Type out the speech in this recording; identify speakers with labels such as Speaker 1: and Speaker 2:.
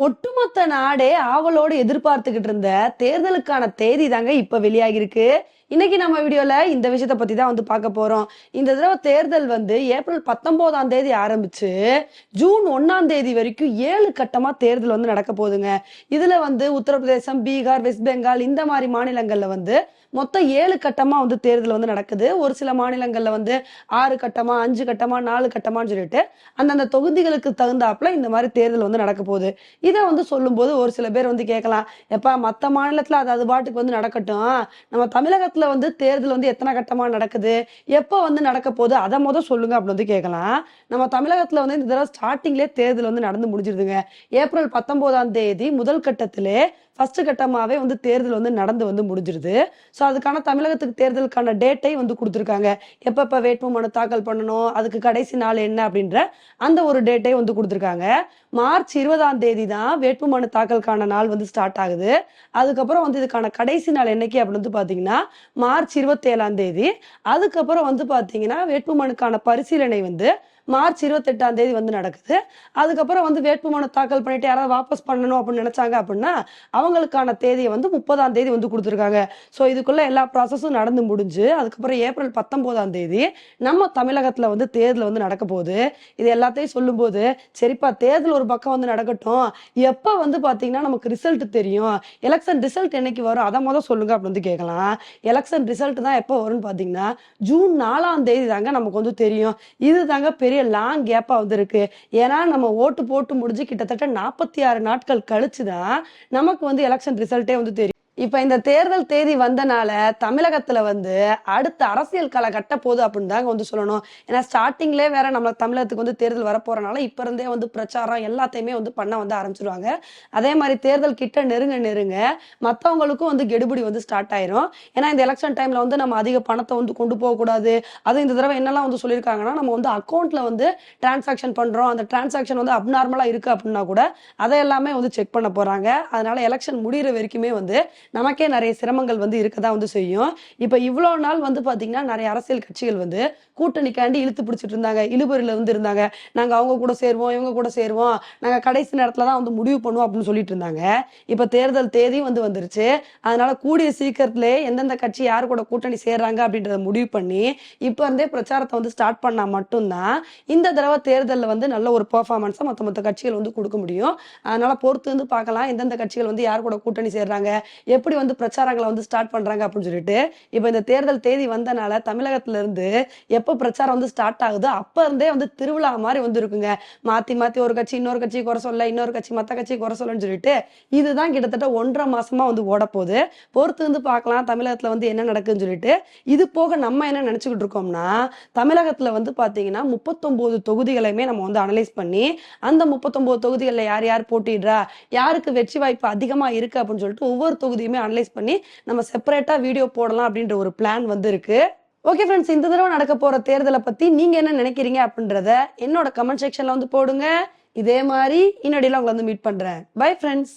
Speaker 1: ஒட்டுமொத்த நாடே ஆவலோடு எதிர்பார்த்துக்கிட்டு இருந்த தேர்தலுக்கான தேதி தாங்க இப்ப வெளியாகிருக்கு இன்னைக்கு நம்ம வீடியோல இந்த விஷயத்த பத்தி தான் வந்து பார்க்க போறோம். இந்த தடவை தேர்தல் வந்து ஏப்ரல் பத்தொன்பதாம் தேதி ஆரம்பிச்சு ஜூன் ஒன்னாம் தேதி வரைக்கும் ஏழு கட்டமா தேர்தல் வந்து நடக்க போகுதுங்க. இதுல வந்து உத்தரப்பிரதேசம் பீகார் வெஸ்ட் பெங்கால் இந்த மாதிரி மாநிலங்கள்ல வந்து மொத்தம் ஏழு கட்டமா வந்து தேர்தல் வந்து நடக்குது. ஒரு சில மாநிலங்கள்ல வந்து ஆறு கட்டமா அஞ்சு கட்டமா நாலு கட்டமான்னு சொல்லிட்டு அந்தந்த தொகுதிகளுக்கு தகுந்தாப்புல இந்த மாதிரி தேர்தல் வந்து நடக்க போகுது. இதை வந்து சொல்லும்போது ஒரு சில பேர் வந்து கேட்கலாம் எப்பா மற்ற மாநிலத்துல அது அது பாட்டுக்கு வந்து நடக்கட்டும் நம்ம தமிழகத்துல வந்து தேர்தல் வந்து எத்தனை கட்டமா நடக்குது எப்போ வந்து நடக்க போகுது அதை முத சொல்லுங்க அப்படின்னு வந்து கேட்கலாம். நம்ம தமிழகத்துல வந்து இந்த தடவை ஸ்டார்டிங்லேயே தேர்தல் வந்து நடந்து முடிஞ்சிருதுங்க. ஏப்ரல் பத்தொன்பதாம் தேதி முதல் கட்டத்திலே ஃபர்ஸ்ட் கட்டமாகவே வந்து தேர்தல் வந்து நடந்து வந்து முடிஞ்சிருது. ஸோ அதுக்கான தமிழகத்துக்கு தேர்தலுக்கான டேட்டை வந்து கொடுத்துருக்காங்க. எப்பப்போ வேட்புமனு தாக்கல் பண்ணணும் அதுக்கு கடைசி நாள் என்ன அப்படின்ற அந்த ஒரு டேட்டை வந்து கொடுத்துருக்காங்க. மார்ச் இருபதாம் தேதி தான் வேட்புமனு தாக்கலுக்கான நாள் வந்து ஸ்டார்ட் ஆகுது. அதுக்கப்புறம் வந்து இதுக்கான கடைசி நாள் என்னைக்கு அப்படின்னு வந்து பார்த்தீங்கன்னா மார்ச் இருபத்தேழாம் தேதி. அதுக்கப்புறம் வந்து பார்த்தீங்கன்னா வேட்புமனுக்கான பரிசீலனை வந்து மார்ச் இருபத்தெட்டாம் தேதி வந்து நடக்குது. அதுக்கப்புறம் வந்து வேட்புமனு தாக்கல் பண்ணிட்டு யாராவது வாபஸ் பண்ணணும் அப்படின்னு நினைச்சாங்க அப்படின்னா அவங்களுக்கான தேதியை வந்து முப்பதாம் தேதி வந்து கொடுத்துருக்காங்க. ஸோ இதுக்குள்ள எல்லா ப்ராசஸும் நடந்து முடிஞ்சு அதுக்கப்புறம் ஏப்ரல் பத்தொன்பதாம் தேதி நம்ம தமிழகத்தில் வந்து தேர்தல் வந்து நடக்க போகுது. இது எல்லாத்தையும் சொல்லும்போது சரிப்பா தேர்தல் ஒரு பக்கம் வந்து நடக்கட்டும். எப்போ வந்து பார்த்தீங்கன்னா நமக்கு ரிசல்ட் தெரியும். எலெக்ஷன் ரிசல்ட் என்னைக்கு வரும்? அதை முதல் சொல்லுங்க அப்படின்னு வந்து கேட்கலாம். எலெக்ஷன் ரிசல்ட் தான் எப்போ வரும்னு பார்த்தீங்கன்னா ஜூன் நாலாம் தேதி தாங்க நமக்கு வந்து தெரியும். இது தாங்க பெரிய லாங் கேப்பாக வந்து இருக்கு. ஏன்னா நம்ம ஓட்டு போட்டு முடிஞ்சு கிட்டத்தட்ட நாற்பத்தி ஆறு நாட்கள் கழிச்சு தான் நமக்கு வந்து எலெக்ஷன் ரிசல்ட்டே வந்து தெரியும். இப்ப இந்த தேர்தல் தேதி வந்தனால தமிழகத்துல வந்து அடுத்த அரசியல் களை கட்ட போகுது அப்படின்னு தாங்க வந்து சொல்லணும். ஏன்னா ஸ்டார்டிங்லே வேற நம்ம தமிழகத்துக்கு வந்து தேர்தல் வரப்போறனால இப்ப இருந்தே வந்து பிரச்சாரம் எல்லாத்தையுமே வந்து பண்ண வந்து ஆரம்பிச்சிருவாங்க. அதே மாதிரி தேர்தல் கிட்ட நெருங்க நெருங்க மற்றவங்களுக்கும் வந்து கெடுபிடி வந்து ஸ்டார்ட் ஆயிரும். ஏன்னா இந்த எலெக்ஷன் டைம்ல வந்து நம்ம அதிக பணத்தை வந்து கொண்டு போகக்கூடாது அது இந்த தடவை என்னெல்லாம் வந்து சொல்லியிருக்காங்கன்னா நம்ம வந்து அக்கௌண்ட்ல வந்து டிரான்சாக்ஷன் பண்றோம். அந்த டிரான்சாக்ஷன் வந்து அப்நார்மலா இருக்கு அப்படின்னா கூட அதை எல்லாமே வந்து செக் பண்ண போறாங்க. அதனால எலெக்ஷன் முடிகிற வரைக்குமே வந்து நமக்கே நிறைய சிரமங்கள் வந்து இருக்க தான் வந்து செய்யும். இப்போ இவ்வளோ நாள் வந்து பார்த்தீங்கன்னா நிறைய அரசியல் கட்சிகள் வந்து கூட்டணிக்காண்டி இழுத்து பிடிச்சிட்டு இருந்தாங்க. இழுபறியில் வந்து இருந்தாங்க. நாங்கள் அவங்க கூட சேருவோம் இவங்க கூட சேருவோம். நாங்கள் கடைசி நேரத்தில் தான் வந்து முடிவு பண்ணுவோம் அப்படின்னு சொல்லிட்டு இருந்தாங்க. இப்போ தேர்தல் தேதி வந்து வந்துருச்சு. அதனால கூடிய சீக்கிரத்திலே எந்தெந்த கட்சி யார் கூட கூட்டணி சேர்றாங்க அப்படின்றத முடிவு பண்ணி இப்போ இருந்தே பிரச்சாரத்தை வந்து ஸ்டார்ட் பண்ணால் மட்டும்தான் இந்த தடவை தேர்தலில் வந்து நல்ல ஒரு பெர்ஃபார்மன்ஸை மற்ற மற்ற கட்சிகள் வந்து கொடுக்க முடியும். அதனால பொறுத்து வந்து பார்க்கலாம். எந்தெந்த கட்சிகள் வந்து யார் கூட கூட்டணி சேர்றாங்க? எப்படி வந்து பிரச்சாரங்களை வந்து ஸ்டார்ட் பண்றாங்க அப்படின்னு சொல்லிட்டு இப்போ இந்த தேர்தல் தேதி வந்தனால தமிழகத்துல இருந்து எப்போ பிரச்சாரம் வந்து ஸ்டார்ட் ஆகுதோ அப்ப இருந்தே வந்து திருவிழா மாதிரி வந்து இருக்குங்க மாத்தி மாத்தி ஒரு கட்சி இன்னொரு கட்சி குறை சொல்ல இன்னொரு கட்சி மத்த கட்சி குறை சொல்லன்னு சொல்லிட்டு இதுதான் கிட்டத்தட்ட ஒன்றரை மாசமா வந்து ஓடப்போகுது. பொறுத்து வந்து பார்க்கலாம் தமிழகத்துல வந்து என்ன நடக்குதுன்னு சொல்லிட்டு. இது போக நம்ம என்ன நினைச்சுக்கிட்டு இருக்கோம்னா தமிழகத்துல வந்து பாத்தீங்கன்னா முப்பத்தொன்பது தொகுதிகளையுமே நம்ம வந்து அனலைஸ் பண்ணி அந்த முப்பத்தொன்பது தொகுதிகளில் யார் யார் போட்டிடுறா யாருக்கு வெற்றி வாய்ப்பு அதிகமா இருக்கு அப்படின்னு சொல்லிட்டு ஒவ்வொரு தொகுதி தொகுதியுமே அனலைஸ் பண்ணி நம்ம செப்பரேட்டா வீடியோ போடலாம் அப்படின்ற ஒரு பிளான் வந்திருக்கு. ஓகே ஃப்ரெண்ட்ஸ் இந்த தடவை நடக்க போற தேர்தலை பத்தி நீங்க என்ன நினைக்கிறீங்க அப்படின்றத என்னோட கமெண்ட் செக்ஷன்ல வந்து போடுங்க. இதே மாதிரி இன்னடியில் உங்களை வந்து மீட் பண்றேன். Bye friends